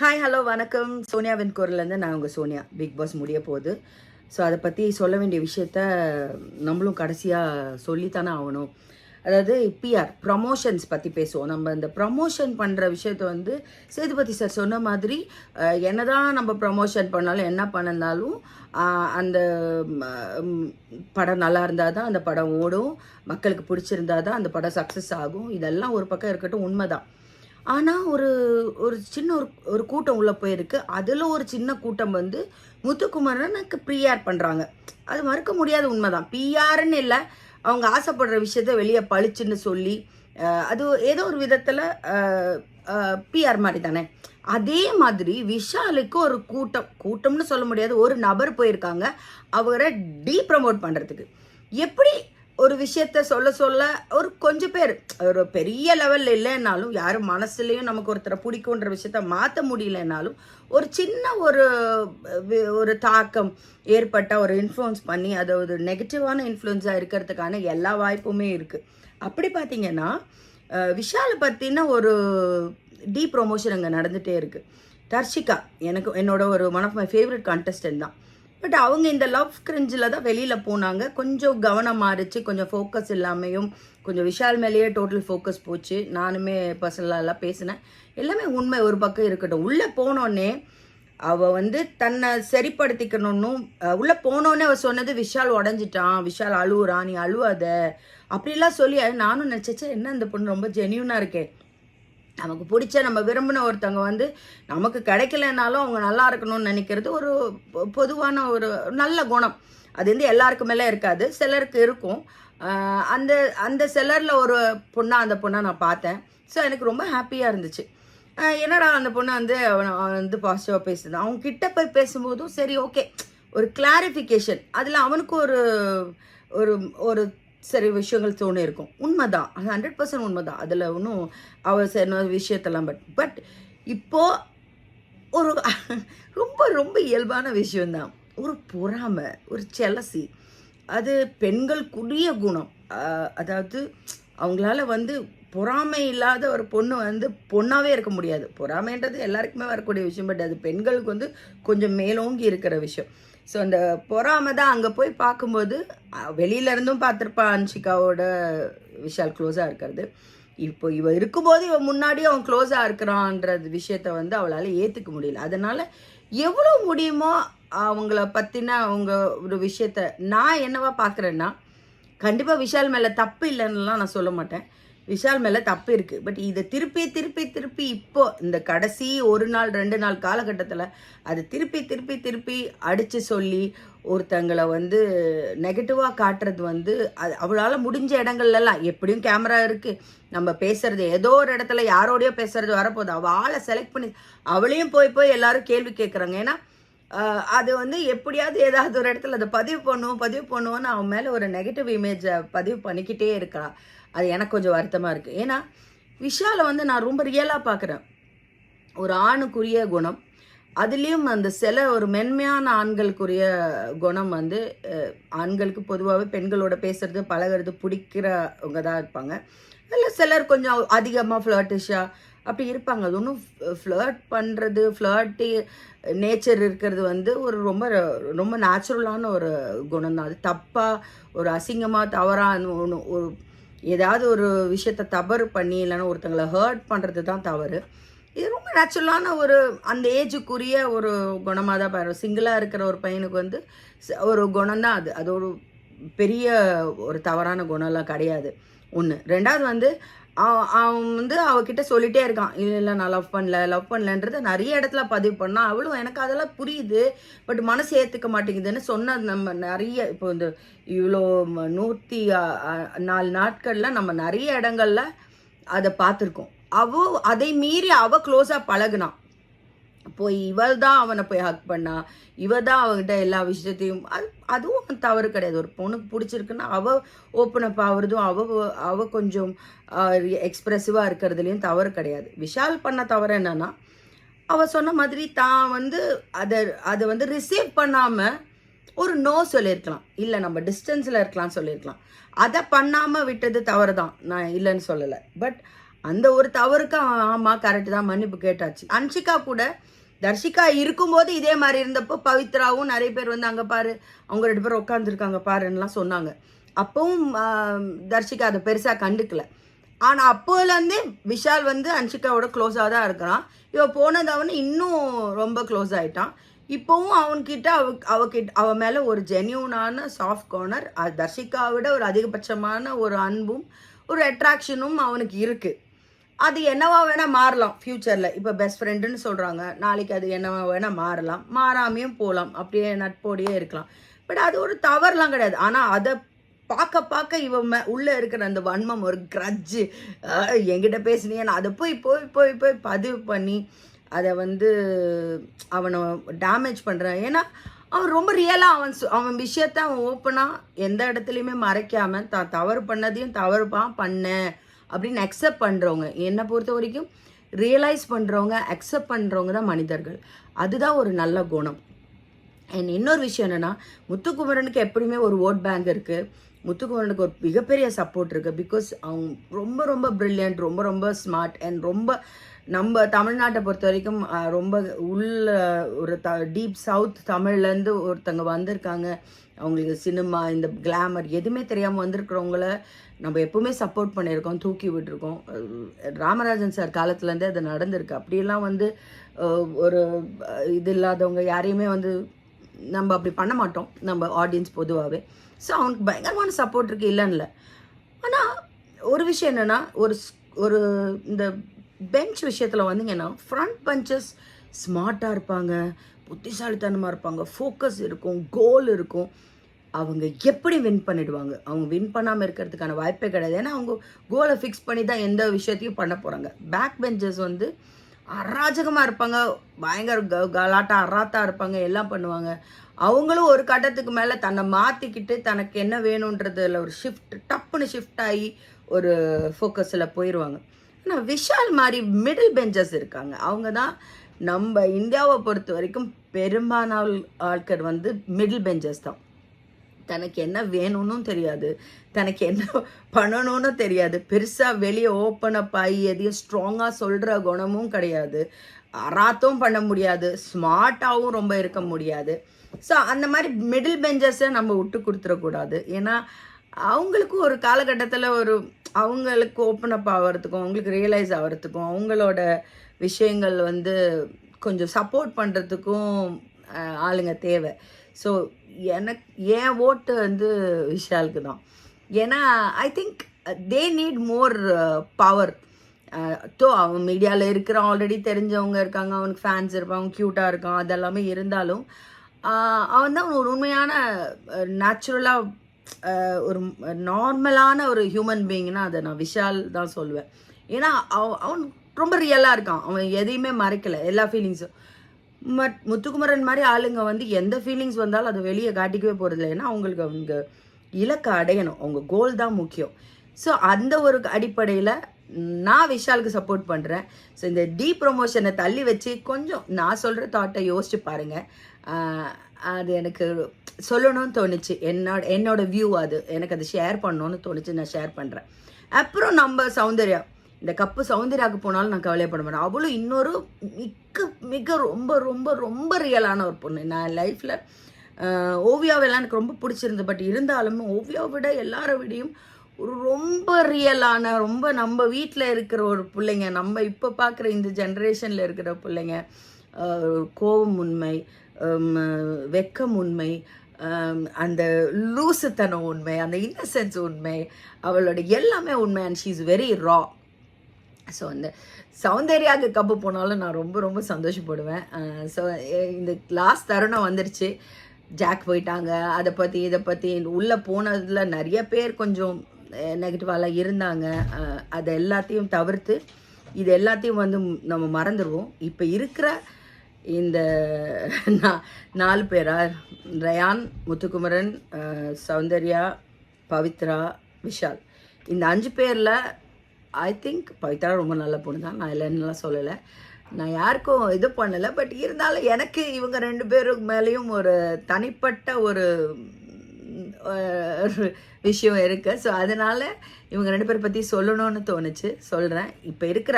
Hi hello வணக்கம். சோனியாவின் குரல்லேருந்து நான் உங்கள் சோனியா. பிக் பாஸ் முடிய போகுது. ஸோ அதை பற்றி சொல்ல வேண்டிய விஷயத்த நம்மளும் கடைசியாக சொல்லித்தானே ஆகணும். அதாவது பிஆர் ப்ரமோஷன்ஸ் பற்றி பேசுவோம். நம்ம இந்த ப்ரமோஷன் பண்ணுற விஷயத்த வந்து சேதுபதி சார் சொன்ன மாதிரி என்ன என்னதான் நம்ம ப்ரமோஷன் பண்ணாலும் என்ன பண்ணிருந்தாலும் அந்த படம் நல்லா இருந்தால் தான் அந்த படம் ஓடும். மக்களுக்கு பிடிச்சிருந்தா தான் அந்த படம் சக்ஸஸ் ஆகும். இதெல்லாம் ஒரு பக்கம் இருக்கட்டும் உண்மைதான். ஆனால் ஒரு ஒரு சின்ன ஒரு ஒரு கூட்டம் உள்ளே போயிருக்கு. அதில் ஒரு சின்ன கூட்டம் வந்து முத்துக்குமரனுக்கு பிஆர் பண்ணுறாங்க அது மறுக்க முடியாத உண்மைதான். பிஆர்னு இல்லை அவங்க ஆசைப்படுற விஷயத்த வெளியே பளிச்சுன்னு சொல்லி அது ஏதோ ஒரு விதத்தில் பிஆர் மாதிரி தானே. அதே மாதிரி விஷாலுக்கு ஒரு கூட்டம் கூட்டம்னு சொல்ல முடியாது ஒரு நபர் போயிருக்காங்க. அவரை டீ ப்ரமோட் பண்ணுறதுக்கு எப்படி ஒரு விஷயத்த சொல்ல சொல்ல ஒரு கொஞ்சம் பேர் ஒரு பெரிய லெவலில் இல்லைன்னாலும் யாரும் மனசுலேயும் நமக்கு ஒருத்தரை பிடிக்குன்ற விஷயத்த மாற்ற முடியலனாலும் ஒரு சின்ன ஒரு வி- ஒரு தாக்கம் ஏற்பட்ட ஒரு இன்ஃப்ளூயன்ஸ் பண்ணி அது ஒரு நெகட்டிவான இன்ஃப்ளூயன்ஸாக இருக்கிறதுக்கான எல்லா வாய்ப்புமே இருக்குது அப்படி பார்த்தீங்கன்னா விஷாலை பற்றின ஒரு டீ ப்ரொமோஷன் அங்கே நடந்துகிட்டே இருக்குது தர்ஷிகா எனக்கு என்னோட ஒரு one of my favourite contestant தான். பட் அவங்க இந்த லவ் கிரிஞ்சில் தான் வெளியில் போனாங்க. கொஞ்சம் கவனம் மாறிச்சு கொஞ்சம் ஃபோக்கஸ் இல்லாமையும் கொஞ்சம் விஷால் மேலேயே டோட்டல் ஃபோக்கஸ் போச்சு. நானுமே பர்சனலாக எல்லாம் பேசினேன். எல்லாமே உண்மை ஒரு பக்கம் இருக்கட்டும். உள்ளே போனோடனே அவள் வந்து தன்னை சரிப்படுத்திக்கணும்னும் உள்ளே உள்ள போனோடனே சொன்னது விஷால் உடஞ்சிட்டான் விஷால் அழுவுறான் நீ அழுவாத அப்படிலாம் சொல்லி நானும் நினச்சேன் என்ன இந்த பொண்ணு ரொம்ப ஜென்யூனாக இருக்கேன் நமக்கு பிடிச்ச நம்ம விரும்பின ஒருத்தவங்க வந்து நமக்கு கிடைக்கலனாலும் அவங்க நல்லா இருக்கணும்னு நினைக்கிறது ஒரு பொ- பொதுவான ஒரு நல்ல குணம். அது வந்து எல்லாருக்குமேலாம் இருக்காது சிலருக்கு இருக்கும். அந்த அந்த சிலரில் ஒரு பொண்ணாக அந்த பொண்ணை நான் பார்த்தேன். ஸோ எனக்கு ரொம்ப ஹாப்பியாக இருந்துச்சு. என்னடா அந்த பொண்ணு வந்து அவன் வந்து பாசிட்டிவாக பேசுது. அவங்க கிட்ட போய் பேசும்போதும் சரி ஓகே ஒரு கிளாரிஃபிகேஷன் அதில் அவனுக்கு ஒரு ஒரு ஒரு சரி விஷயங்கள் தோணி இருக்கும். உண்மைதான். அது ஹண்ட்ரட் பர்சன்ட் உண்மைதான். அதில் ஒன்றும் அவ சொன்ன விஷயத்தெல்லாம் பட் பட் இப்போ ஒரு ரொம்ப ரொம்ப இயல்பான விஷயந்தான் ஒரு பொறாமை ஒரு செலசி அது பெண்களுக்குரிய குணம். அதாவது அவங்களால வந்து பொறாமை இல்லாத ஒரு பொண்ணு வந்து பொண்ணாகவே இருக்க முடியாது. பொறாமைன்றது எல்லாருக்குமே வரக்கூடிய விஷயம். பட் அது பெண்களுக்கு வந்து கொஞ்சம் மேலோங்கி இருக்கிற விஷயம். ஸோ அந்த பொறாமை தான் அங்கே போய் பார்க்கும்போது வெளியிலேருந்தும் பார்த்துருப்பா அன்ஷிகாவோட விஷால் க்ளோஸாக இருக்கிறது. இப்போ இவ இருக்கும்போது இவ முன்னாடி அவன் க்ளோஸாக இருக்கிறான்றது விஷயத்த வந்து அவளால் ஏற்றுக்க முடியல. அதனால் எவ்வளோ முடியுமோ அவங்கள பற்றின அவங்க ஒரு விஷயத்த நான் என்னவா பார்க்குறேன்னா கண்டிப்பாக விஷால் மேலே தப்பு இல்லைன்னுலாம் நான் சொல்ல மாட்டேன். விஷால் மேலே தப்பு இருக்குது பட் இதை திருப்பி திருப்பி திருப்பி இப்போ இந்த கடைசி ஒரு நாள் ரெண்டு நாள் காலகட்டத்தில் அது திருப்பி திருப்பி திருப்பி அடித்து சொல்லி ஒருத்தங்களை வந்து நெகட்டிவாக காட்டுறது வந்து அது அவளால் முடிஞ்ச இடங்கள்லாம் எப்படியும் கேமரா இருக்குது நம்ம பேசுறது ஏதோ ஒரு இடத்துல யாரோடையோ பேசுறது வரப்போகுது. அவள் ஆளை செலக்ட் பண்ணி அவளையும் போய் போய் எல்லாரும் கேள்வி கேட்குறாங்க ஏன்னா அது வந்து எப்படியாவது ஏதாவது ஒரு இடத்துல அதை பதிவு பண்ணுவோம் பதிவு பண்ணுவோன்னு அவன் மேலே ஒரு நெகட்டிவ் இமேஜை பதிவு பண்ணிக்கிட்டே இருக்கலாம். அது எனக்கு கொஞ்சம் வருத்தமாக இருக்குது ஏன்னா விஷாலை வந்து நான் ரொம்ப ரியலாக பார்க்குறேன் ஒரு ஆணுக்குரிய குணம் அதுலேயும் அந்த சில ஒரு மென்மையான ஆண்களுக்குரிய குணம் வந்து ஆண்களுக்கு பொதுவாகவே பெண்களோட பேசுறது பழகுறது பிடிக்கிறவங்க தான் இருப்பாங்க. அதில் சிலர் கொஞ்சம் அதிகமாக ஃப்ளர்ட்டிஷாக அப்படி இருப்பாங்க. அது ஒன்றும் ஃப்ளர்ட் பண்ணுறது ஃப்ளர்ட்டி நேச்சர் இருக்கிறது வந்து ஒரு ரொம்ப ரொம்ப நேச்சுரலான ஒரு குணம் தான். அது தப்பாக ஒரு அசிங்கமாக தவறாக ஒன்று ஒரு ஏதாவது ஒரு விஷயத்த தவறு பண்ணி இல்லைன்னா ஒருத்தங்களை ஹர்ட் பண்ணுறது தான் தவறு. இது ரொம்ப நேச்சுரலான ஒரு அந்த ஏஜுக்குரிய ஒரு குணமாக தான் பாரு சிங்கிளாக இருக்கிற ஒரு பையனுக்கு வந்து ஒரு குணம் தான் அது. அது ஒரு பெரிய ஒரு தவறான குணம்லாம் கிடையாது. ஒன்று ரெண்டாவது வந்து அவன் வந்து அவகிட்ட சொல்லிட்டே இருக்கான். இல்லை இல்லை நான் லவ் பண்ணல லவ் பண்ணலன்றத நிறைய இடத்துல பதிவு பண்ணால் அவளும் எனக்கு அதெல்லாம் புரியுது. பட் மனசு ஏற்றுக்க மாட்டேங்குதுன்னு சொன்ன நம்ம நிறைய இப்போ இந்த இவ்வளோ நூற்றி நாலு நாட்களில் நம்ம நிறைய இடங்களில் அதை பார்த்துருக்கோம். அவ அதை மீறி அவ க்ளோஸாக பழகுனான் போய் இவள் தான் அவனை போய் ஹக் பண்ணா. இவ தான் அவகிட்ட எல்லா விஷயத்தையும் அது அதுவும் தவறு கிடையாது. ஒரு பொண்ணுக்கு பிடிச்சிருக்குன்னா அவ ஓப்பன் அப் ஆகுறதும் அவ அவ கொஞ்சம் எக்ஸ்ப்ரெசிவாக இருக்கிறதுலையும் தவறு கிடையாது. விஷால் பண்ண தவறு என்னன்னா அவ சொன்ன மாதிரி தான் வந்து அதை அதை வந்து ரிசீவ் பண்ணாமல் ஒரு நோ சொல்லியிருக்கலாம். இல்லை நம்ம டிஸ்டன்ஸில் இருக்கலாம் சொல்லியிருக்கலாம். அதை பண்ணாமல் விட்டது தவறு தான் நான் இல்லைன்னு சொல்லலை. பட் அந்த ஒரு தவறுக்கு ஆமாம் கரெக்டு தான் மன்னிப்பு கேட்டாச்சு. அன்ஷிகா கூட தர்ஷிகா இருக்கும்போது இதே மாதிரி இருந்தப்போ பவித்ராவும் நிறைய பேர் வந்து அங்கே பாரு அவங்க ரெண்டு பேரும் உட்காந்துருக்காங்க பாருன்னுலாம் சொன்னாங்க. அப்பவும் தர்ஷிகா அதை பெருசாக கண்டுக்கல. ஆனால் அப்போலேருந்தே விஷால் வந்து அன்ஷிகாவோட க்ளோஸாக தான் இருக்கிறான். இவள் போனது அவன் இன்னும் ரொம்ப க்ளோஸ் ஆயிட்டான். இப்போவும் அவன்கிட்ட அவ அவகிட்ட அவ மேலே ஒரு ஜென்யூனான சாஃப்ட் கார்னர் தர்ஷிகாவை விட ஒரு அதிகபட்சமான ஒரு அன்பும் ஒரு அட்ராக்ஷனும் அவனுக்கு இருக்குது அது என்னவா வேணால் மாறலாம் ஃப்யூச்சரில் இப்போ பெஸ்ட் ஃப்ரெண்டுன்னு சொல்கிறாங்க நாளைக்கு அது என்னவா வேணால் மாறலாம். மாறாமையும் போகலாம் அப்படியே நட்போடையே இருக்கலாம். பட் அது ஒரு தவறுலாம் கிடையாது. ஆனால் அதை பார்க்க பார்க்க இவன் உள்ளே இருக்கிற அந்த வன்மம் ஒரு கிரட்ஜு என்கிட்ட பேசினியே நான் அதை போய் போய் போய் போய் பதிவு பண்ணி அதை வந்து அவனை டேமேஜ் பண்ணுறான் ஏன்னா அவன் ரொம்ப ரியலாக அவன் அவன் விஷயத்த அவன் ஓப்பனாக எந்த இடத்துலையுமே மறைக்காமல் தான் தவறு பண்ணதையும் தவறுப்பான் பண்ணேன். அப்படின்னு அக்செப்ட் பண்ணுறவங்க என்னை பொறுத்த வரைக்கும் ரியலைஸ் பண்ணுறவங்க அக்செப்ட் பண்ணுறவங்க தான் மனிதர்கள். அதுதான் ஒரு நல்ல குணம். அண்ட் இன்னொரு விஷயம் என்னென்னா முத்துக்குமரனுக்கு எப்படியுமே ஒரு ஓட் பேங்க் இருக்குது முத்துக்குமரனுக்கு ஒரு மிகப்பெரிய சப்போர்ட் இருக்குது பிகாஸ் அவங்க ரொம்ப ரொம்ப ப்ரில்லியன்ட் ரொம்ப ரொம்ப ஸ்மார்ட் அண்ட் ரொம்ப நம்ம தமிழ்நாட்டை பொறுத்த வரைக்கும் ரொம்ப உள்ள ஒரு த டீப் சவுத் தமிழ்லேருந்து ஒருத்தங்க வந்திருக்காங்க. அவங்களுக்கு சினிமா இந்த கிளாமர் எதுவுமே தெரியாமல் வந்திருக்கிறவங்கள நம்ம எப்பவுமே சப்போர்ட் பண்ணியிருக்கோம் தூக்கி விட்டுருக்கோம். ராமராஜன் சார் காலத்துலேருந்தே அது நடந்திருக்கு. அப்படியெல்லாம் வந்து ஒரு இது இல்லாதவங்க யாரையுமே வந்து நம்ம அப்படி பண்ண மாட்டோம். நம்ம ஆடியன்ஸ் பொதுவாகவே ஸோ அவனுக்கு பயங்கரமான சப்போர்ட் இருக்குது இல்லைன்னு ஆனால் ஒரு விஷயம் என்னென்னா ஒரு ஸ்- ஒரு இந்த பெஞ்ச் விஷயத்தில் வந்தீங்கன்னா ஃப்ரண்ட் பெஞ்சஸ் ஸ்மார்ட்டாக இருப்பாங்க புத்திசாலித்தனமாக இருப்பாங்க ஃபோக்கஸ் இருக்கும் கோல் இருக்கும். அவங்க எப்படி வின் பண்ணிடுவாங்க? அவங்க வின் பண்ணாமல் இருக்கிறதுக்கான வாய்ப்பே கிடையாது. ஏன்னா அவங்க கோலை ஃபிக்ஸ் பண்ணி தான் எந்த விஷயத்தையும் பண்ண போகிறாங்க பேக் பெஞ்சஸ் வந்து அராஜகமாக இருப்பாங்க. பயங்கர க- கலாட்டா அராத்தா இருப்பாங்க. எல்லாம் பண்ணுவாங்க. அவங்களும் ஒரு கட்டத்துக்கு மேலே தன்னை மாற்றிக்கிட்டு தனக்கு என்ன வேணுன்றதில் ஒரு ஷிஃப்ட் டப்புன்னு ஷிஃப்ட் ஆகி ஒரு ஃபோக்கஸில் போயிடுவாங்க ஆனால் விஷால் மாதிரி மிடில் பெஞ்சஸ் இருக்காங்க. அவங்க தான் நம்ம இந்தியாவை பொறுத்த வரைக்கும் பெரும்பாலான ஆட்கள் வந்து மிடில் பெஞ்சஸ் தான். தனக்கு என்ன வேணும்னும் தெரியாது. தனக்கு என்ன பண்ணணும்னு தெரியாது. பெருசாக வெளியே ஓப்பன் அப் ஆகி எதையும் ஸ்ட்ராங்காக சொல்கிற குணமும் கிடையாது. அராத்தும் பண்ண முடியாது. ஸ்மார்ட்டாகவும் ரொம்ப இருக்க முடியாது. ஸோ அந்த மாதிரி மிடில் பெஞ்சஸை நம்ம விட்டு கொடுத்துடக்கூடாது ஏன்னா அவங்களுக்கும் ஒரு காலகட்டத்தில் ஒரு அவங்களுக்கு ஓப்பன் அப் ஆகிறதுக்கும் அவங்களுக்கு ரியலைஸ் ஆகிறதுக்கும் அவங்களோட விஷயங்கள் வந்து கொஞ்சம் சப்போர்ட் பண்ணுறதுக்கும் ஆளுங்க தேவை. ஸோ எனக்கு என் ஓட்டு வந்து விஷாலுக்கு தான். ஏன்னா I think they need more power though அவன் மீடியாவில் இருக்கிற ஆல்ரெடி தெரிஞ்சவங்க இருக்காங்க அவனுக்கு ஃபேன்ஸ் இருப்பான் க்யூட்டாக இருக்கான் அதெல்லாமே இருந்தாலும் uh, அவன் தான் ஒரு உண்மையான uh, நேச்சுரலாக uh, ஒரு நார்மலான ஒரு ஹியூமன் பீயிங்னா அதை நான் விஷால் தான் சொல்லுவேன் ஏன்னா அவன் அவன் ரொம்ப ரியலாக இருக்கான். அவன் எதையுமே மறைக்கலை எல்லா ஃபீலிங்ஸும் பட் முத்துக்குமரன் மாதிரி ஆளுங்க வந்து எந்த ஃபீலிங்ஸ் வந்தாலும் அதை வெளியே காட்டிக்கவே போகிறதில்ல ஏன்னா அவங்களுக்கு அவங்க இலக்கை அடையணும். அவங்க கோல் தான் முக்கியம். ஸோ அந்த ஒரு அடிப்படையில் நான் விஷாலுக்கு சப்போர்ட் பண்ணுறேன் ஸோ இந்த டீ ப்ரொமோஷனை தள்ளி வச்சு கொஞ்சம் நான் சொல்கிற தாட்டை யோசிச்சு பாருங்கள் அது எனக்கு சொல்லணும்னு தோணுச்சு. என்னோட என்னோட வியூ அது. எனக்கு அது ஷேர் பண்ணணும்னு தோணுச்சு. நான் ஷேர் பண்ணுறேன் அப்புறம் நம்ம சௌந்தர்யா இந்த கப்பு சௌந்தர்யாவுக்கு போனாலும் நான் கவலைப்பட மாட்டேன். அவளும் இன்னொரு மிக்க மிக ரொம்ப ரொம்ப ரொம்ப ரியலான ஒரு பொண்ணு. நான் லைஃப்பில் ஓவியாவெல்லாம் எனக்கு ரொம்ப பிடிச்சிருந்து பட் இருந்தாலும் ஓவியாவை விட எல்லாரை விடையும் ஒரு ரொம்ப ரியலான ரொம்ப நம்ம வீட்டில் இருக்கிற ஒரு பிள்ளைங்க நம்ம இப்போ பார்க்குற இந்த ஜென்ரேஷனில் இருக்கிற பிள்ளைங்க கோபம் உண்மை வெக்கம் உண்மை அந்த லூசுத்தனம் உண்மை அந்த இன்னசென்ஸ் உண்மை அவளோட எல்லாமே உண்மை. And she is very raw so அந்த சௌந்தர்யாவுக்கு கப்பு போனாலும் நான் ரொம்ப ரொம்ப சந்தோஷப்படுவேன். ஸோ இந்த லாஸ்ட் தருணம் வந்துருச்சு. ஜாக் போயிட்டாங்க. அதை பற்றி இதை பற்றி உள்ளே போனதில் நிறைய பேர் கொஞ்சம் நெகட்டிவாலாம் இருந்தாங்க. அதை எல்லாத்தையும் தவிர்த்து இது எல்லாத்தையும் வந்து நம்ம மறந்துடுவோம் இப்போ இருக்கிற இந்த நாலு பேரா ரயான் முத்துக்குமரன் சௌந்தர்யா பவித்ரா விஷால். இந்த அஞ்சு பேரில் ஐ திங்க் பவித்ரா ரொம்ப நல்ல பொண்ணு தான். நான் இல்லைன்னுலாம் சொல்லலை. நான் யாருக்கும் இது பண்ணலை. பட் இருந்தாலும் எனக்கு இவங்க ரெண்டு பேருக்கு மேலேயும் ஒரு தனிப்பட்ட ஒரு விஷயம் இருக்குது ஸோ அதனால் இவங்க ரெண்டு பேரை பற்றி சொல்லணும்னு தோணுச்சு. சொல்கிறேன் இப்போ இருக்கிற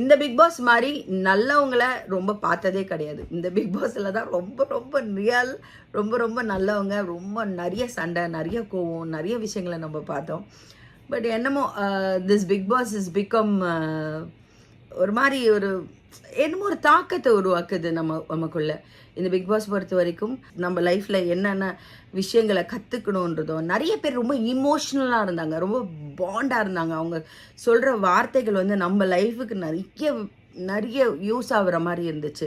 இந்த பிக் பாஸ் மாதிரி நல்லவங்கள ரொம்ப பார்த்ததே கிடையாது. இந்த பிக் பாஸில் தான் ரொம்ப ரொம்ப ரியல் ரொம்ப ரொம்ப நல்லவங்க. ரொம்ப நிறைய சண்டை நிறைய கோவம் நிறைய விஷயங்களை நம்ம பார்த்தோம். பட் என்னமோ this Big Boss is become ஒரு மாதிரி ஒரு என்னமோ ஒரு தாக்கத்தை உருவாக்குது நம்ம நமக்குள்ள. இந்த பிக் பாஸ் பொறுத்த வரைக்கும் நம்ம லைஃப்பில் என்னென்ன விஷயங்களை கற்றுக்கணுன்றதோ நிறைய பேர் ரொம்ப இமோஷ்னலாக இருந்தாங்க. ரொம்ப பாண்டாக இருந்தாங்க. அவங்க சொல்கிற வார்த்தைகள் வந்து நம்ம லைஃபுக்கு நிறைய நிறைய யூஸ் ஆகுற மாதிரி இருந்துச்சு.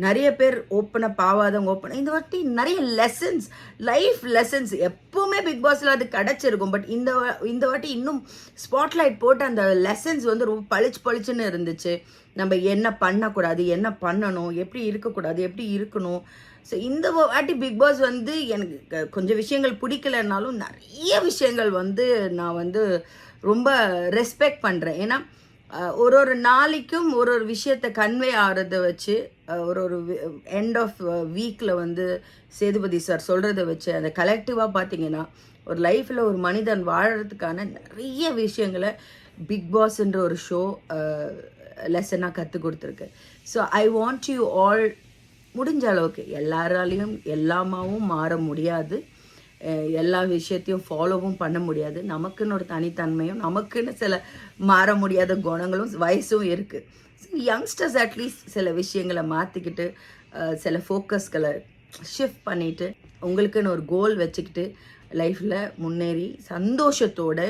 நிறைய பேர் ஓப்பனப் ஆகாதவங்க ஓப்பன் இந்த வாட்டி நிறைய லெசன்ஸ் லைஃப் லெசன்ஸ் எப்போவுமே பிக் பாஸில் அது கிடச்சிருக்கும். பட் இந்த வா- இந்த வாட்டி இன்னும் ஸ்பாட்லைட் போட்டு அந்த லெசன்ஸ் வந்து ரொம்ப பளிச்சு பளிச்சுன்னு இருந்துச்சு. நம்ம என்ன பண்ணக்கூடாது என்ன பண்ணணும் எப்படி இருக்கக்கூடாது எப்படி இருக்கணும். ஸோ இந்த வாட்டி பிக் பாஸ் வந்து எனக்கு க- கொஞ்சம் விஷயங்கள் பிடிக்கலனாலும் நிறைய விஷயங்கள் வந்து நான் வந்து ரொம்ப ரெஸ்பெக்ட் பண்ணுறேன் ஏன்னா ஒரு ஒரு நாளைக்கும் ஒரு ஒரு விஷயத்தை கன்வே ஆகிறத வச்சு ஒரு ஒரு எண்ட் ஆஃப் வீக்கில் வந்து சேதுபதி சார் சொல்கிறத வச்சு அந்த கலெக்டிவாக பார்த்தீங்கன்னா ஒரு லைஃப்பில் ஒரு மனிதன் வாழறதுக்கான நிறைய விஷயங்களை பிக் பாஸ்ன்ற ஒரு ஷோ லெசனாக கற்றுக் கொடுத்துருக்கு. So I want you all முடிஞ்ச அளவுக்கு எல்லாராலையும் எல்லாமாவும் மாற முடியாது. எல்லா விஷயத்தையும் ஃபாலோவும் பண்ண முடியாது. நமக்குன்னு ஒரு தனித்தன்மையும் நமக்குன்னு சில மாற முடியாத குணங்களும் வயசும் இருக்குது யங்ஸ்டர்ஸ் அட்லீஸ்ட் சில விஷயங்களை மாற்றிக்கிட்டு சில ஃபோக்கஸ்களை ஷிஃப்ட் பண்ணிவிட்டு உங்களுக்குன்னு ஒரு கோல் வச்சுக்கிட்டு லைஃப்பில் முன்னேறி சந்தோஷத்தோட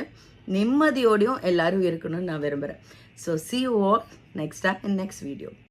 நிம்மதியோடையும் எல்லாரும் இருக்கணும்னு நான் விரும்புகிறேன் so ciao next time in next video